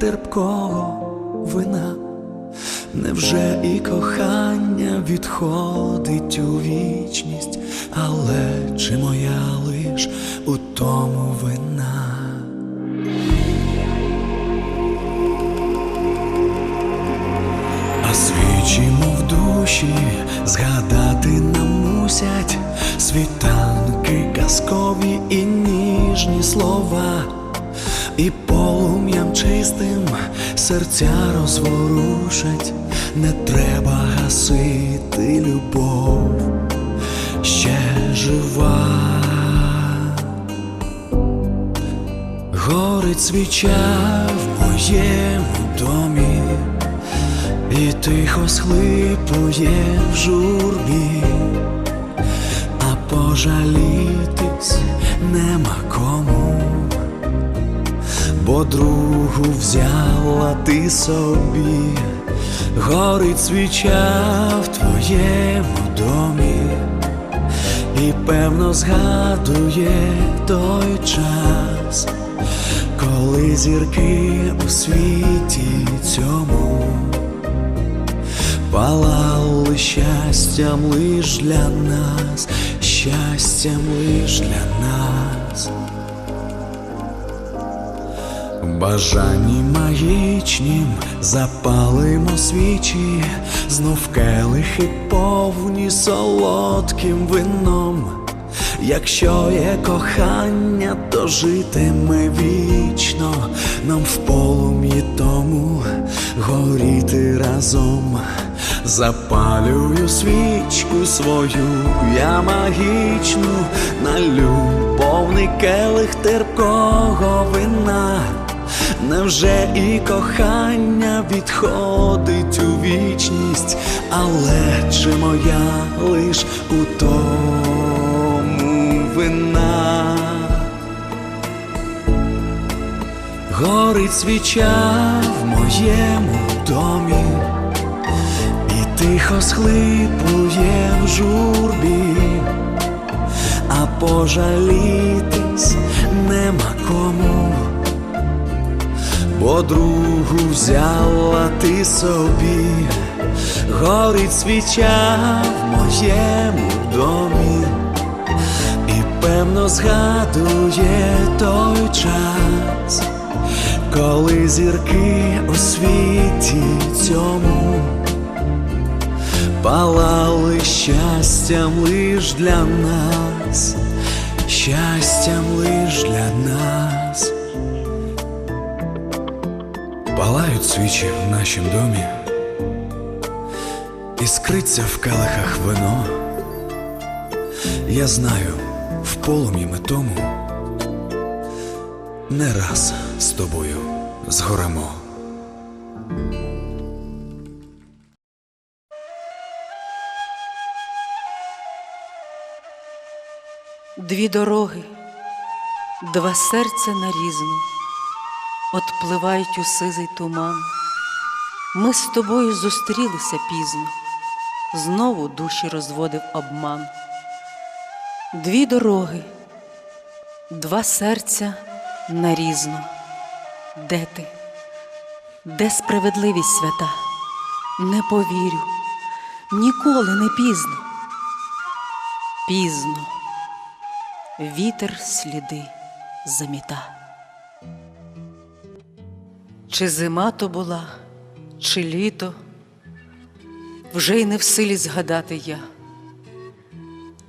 терпкого вина. Невже і кохання відходить у вічність, але чи моя лиш у тому вина? А свічі, мов душі, згадати нам мусять світанки, казкові і ніжні слова, і полум'ям чистим серця розворушать, не треба гасити любов, ще жива. Горить свіча в моєму домі, і тихо схлипує в журбі, а пожалітись нема кому, бо другу взяла ти собі, горить свіча в твоєму домі і певно згадує той час, коли зірки у світі цьому палали щастям лиш для нас, щастям лиш для нас. Бажанні магічнім запалимо свічі, знов келихи повні солодким вином. Якщо є кохання, то житиме вічно, нам в полум'ї тому горіти разом. Запалюю свічку свою, я магічну, налю повний келих терпкого вина. Невже і кохання відходить у вічність, але чи моя лиш у тому вина? Горить свіча в моєму домі, і тихо схлипує в журбі, а пожалітись нема кому бо другу взяла ти собі, горить свіча в моєму домі, і певно згадує той час, коли зірки у світі цьому палали щастям лиш для нас, щастям лиш для нас. Палають свічі в нашім домі, іскриться в келихах вино. Я знаю, в полум'ї ми тому не раз з тобою згоремо. Дві дороги, два серця нарізно, Отпливають у сизий туман. Ми з тобою зустрілися пізно, знову душі розводив обман. Дві дороги, два серця нарізно. Де ти? Де справедливість свята? Не повірю, ніколи не пізно. Пізно вітер сліди заміта. Чи зима то була, чи літо, вже й не в силі згадати я,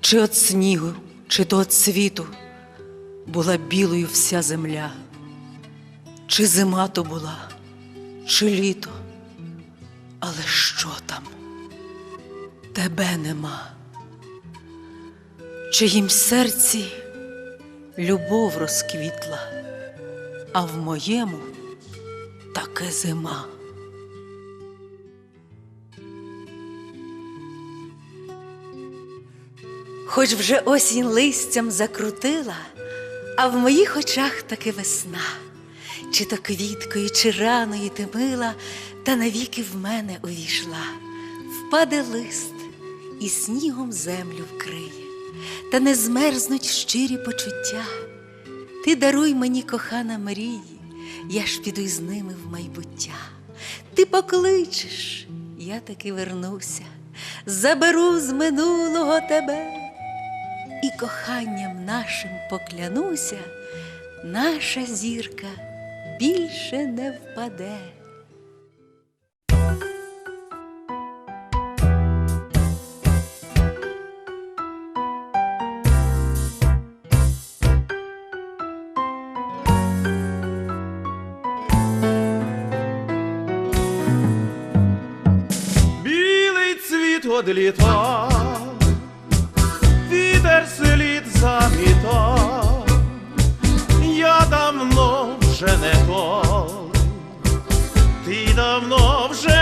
чи от снігу, чи то от світу була білою вся земля, чи зима то була, чи літо, але що там? Тебе нема, чиїм серці любов розквітла, а в моєму таки зима. Хоч вже осінь листям закрутила, а в моїх очах таки весна, чи то квіткою, чи раною ти мила, та навіки в мене увійшла, впаде лист і снігом землю вкриє, та не змерзнуть щирі почуття. Ти даруй мені, кохана мрії, я ж піду з ними в майбуття. Ти покличеш, я таки вернуся, заберу з минулого тебе і коханням нашим поклянуся, наша зірка більше не впаде. Цвіт одліта, вітер слід заміта, я давно вже не той, ти давно вже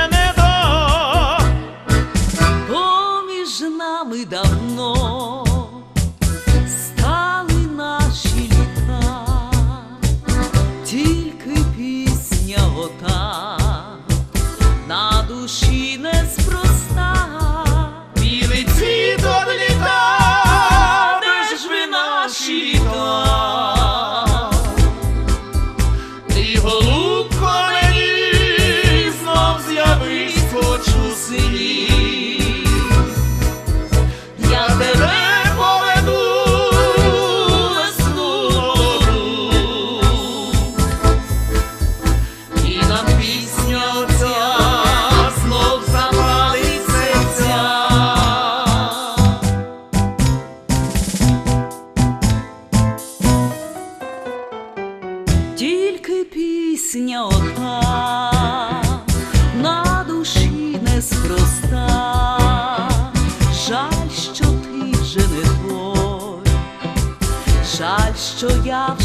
що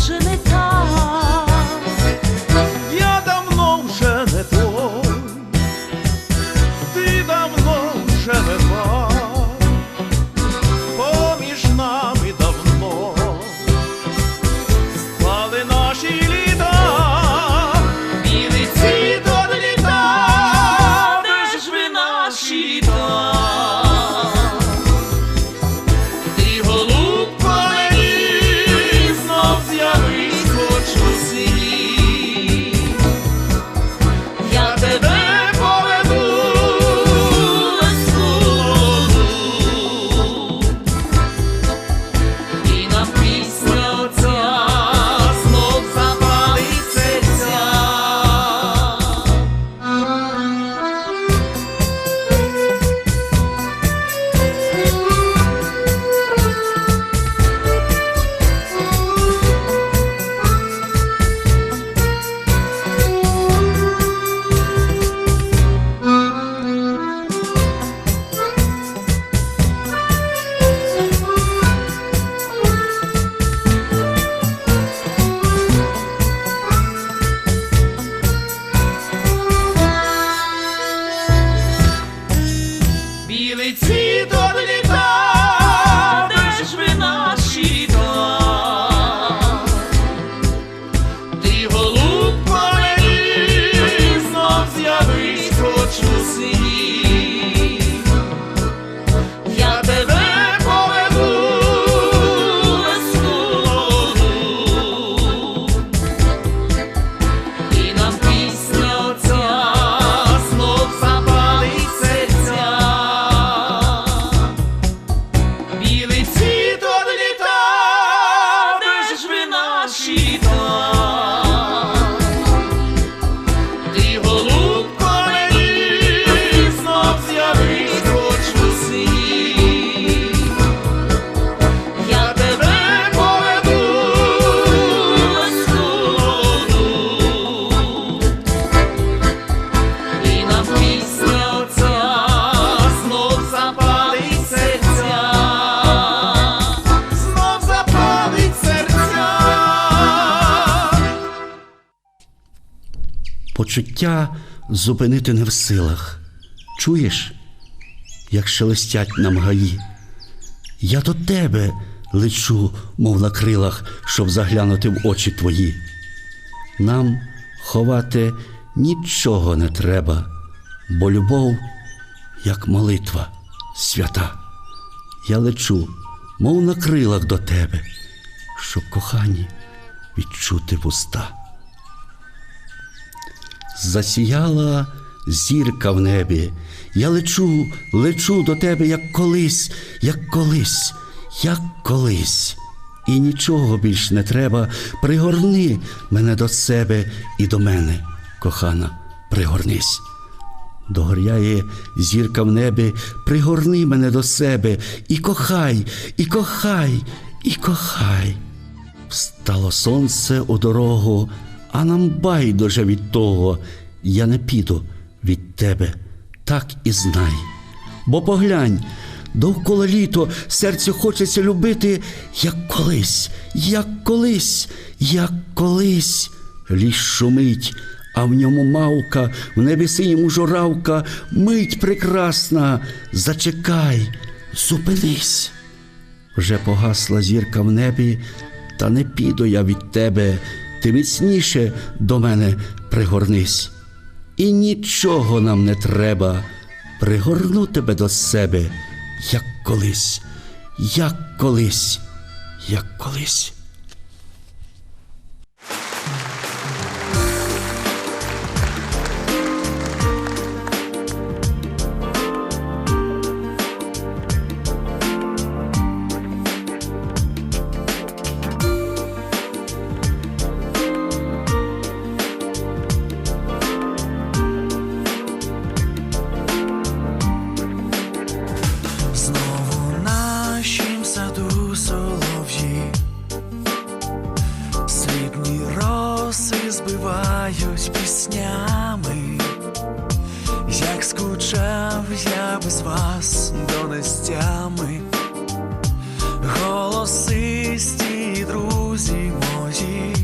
Почуття зупинити не в силах. Чуєш, як шелестять нам гаї? Я до тебе лечу, мов на крилах, щоб заглянути в очі твої. Нам ховати нічого не треба, бо любов, як молитва свята. Я лечу, мов на крилах до тебе, щоб кохані відчути вуста. Засіяла зірка в небі. Я лечу, лечу до тебе, як колись, як колись, як колись. І нічого більш не треба. Пригорни мене до себе і до мене, кохана, пригорнись. Догоряє зірка в небі, пригорни мене до себе і кохай, і кохай, і кохай. Встало сонце у дорогу, а нам байдуже від того. Я не піду від тебе, так і знай. Бо поглянь, довкола літо серцю хочеться любити, як колись, як колись, як колись. Ліс шумить, а в ньому мавка, в небі синьому журавка, мить прекрасна, зачекай, зупинись. Вже погасла зірка в небі, та не піду я від тебе, ти міцніше до мене пригорнись. І нічого нам не треба, пригорну тебе до себе, як колись, як колись, як колись. Збивають піснями, як скучав я без вас донестями, голосисті друзі мої,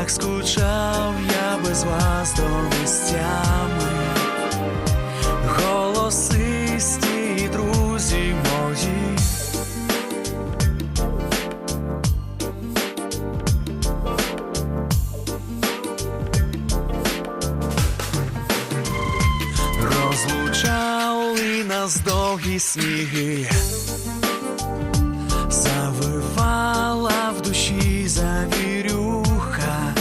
як скучав я без вас донестями. Нас довгі сніги, завивала в душі завірюха,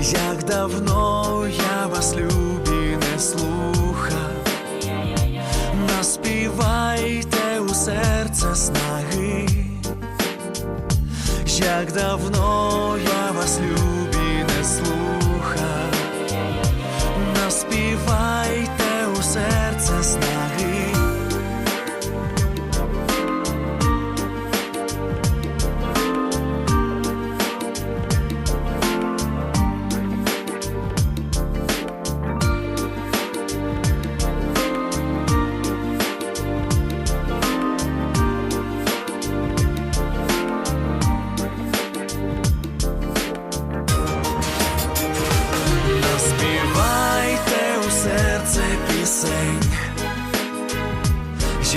як давно я вас любі не слухав, наспівайте у серце снаги, як давно я вас любі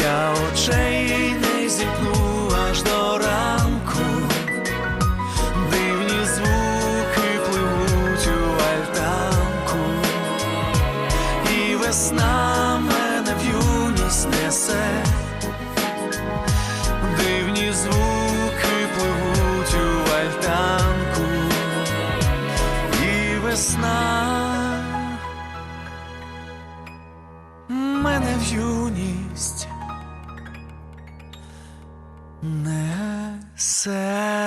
я очей не зімкну аж до ранку, дивні звуки пливуть у альтанку, і весна мене в юність несе, дивні звуки пливуть у альтанку і весна мене в юність несе.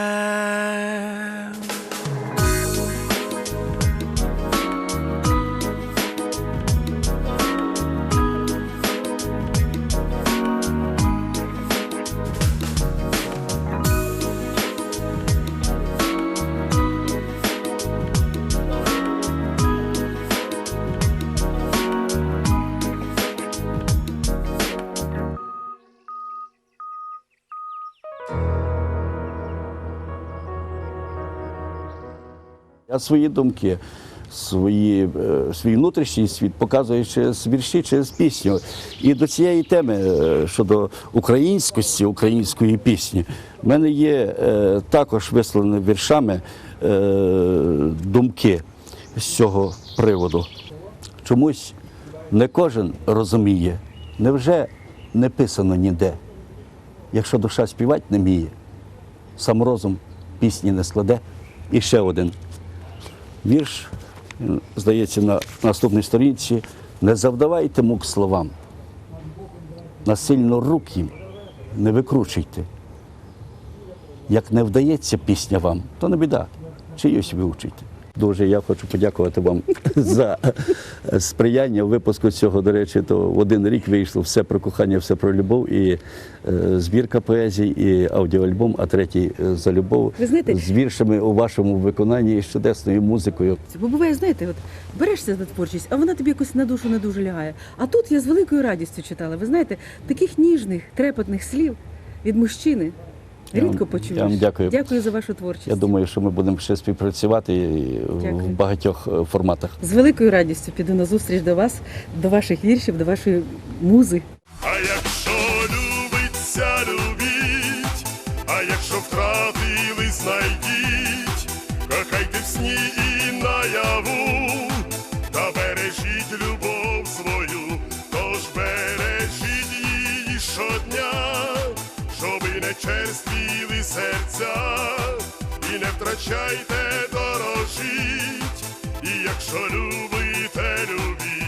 Я свої думки, свої, е, свій внутрішній світ показую через вірші, через пісню. І до цієї теми е, щодо українськості, української пісні, в мене є е, також висловлені віршами думки з цього приводу. Чомусь не кожен розуміє, невже не писано ніде, якщо душа співати не вміє, сам розум пісні не складе. І ще один. Вірш, здається, на наступній сторінці. Не завдавайте мук словам. Насильно рук їм не викручуйте. Як не вдається пісня вам, то не біда. Чиюсь вивчуйте. Дуже я хочу подякувати вам за сприяння в випуску цього. До речі, то в один рік вийшло все про кохання, все про любов, і е, збірка поезій, і аудіоальбом, а третій е, за любов Ви знаєте- з віршами у вашому виконанні і з чудесною музикою. Бо буває, знаєте, от берешся за творчість, а вона тобі якось на душу не дуже лягає. А тут я з великою радістю читала. Ви знаєте, таких ніжних, трепетних слів від мужчини рідко почуєш. я вам дякую. Дякую за вашу творчість. Я думаю, що ми будемо ще співпрацювати Дякую. в багатьох е, форматах. З великою радістю піду на зустріч до вас, до ваших віршів, до вашої музи. А якщо любиться, любіть, а якщо втратили, знайдіть, кохайте в сні і наяву, серця, і не втрачайте дорожіть, і якщо любите, любіть.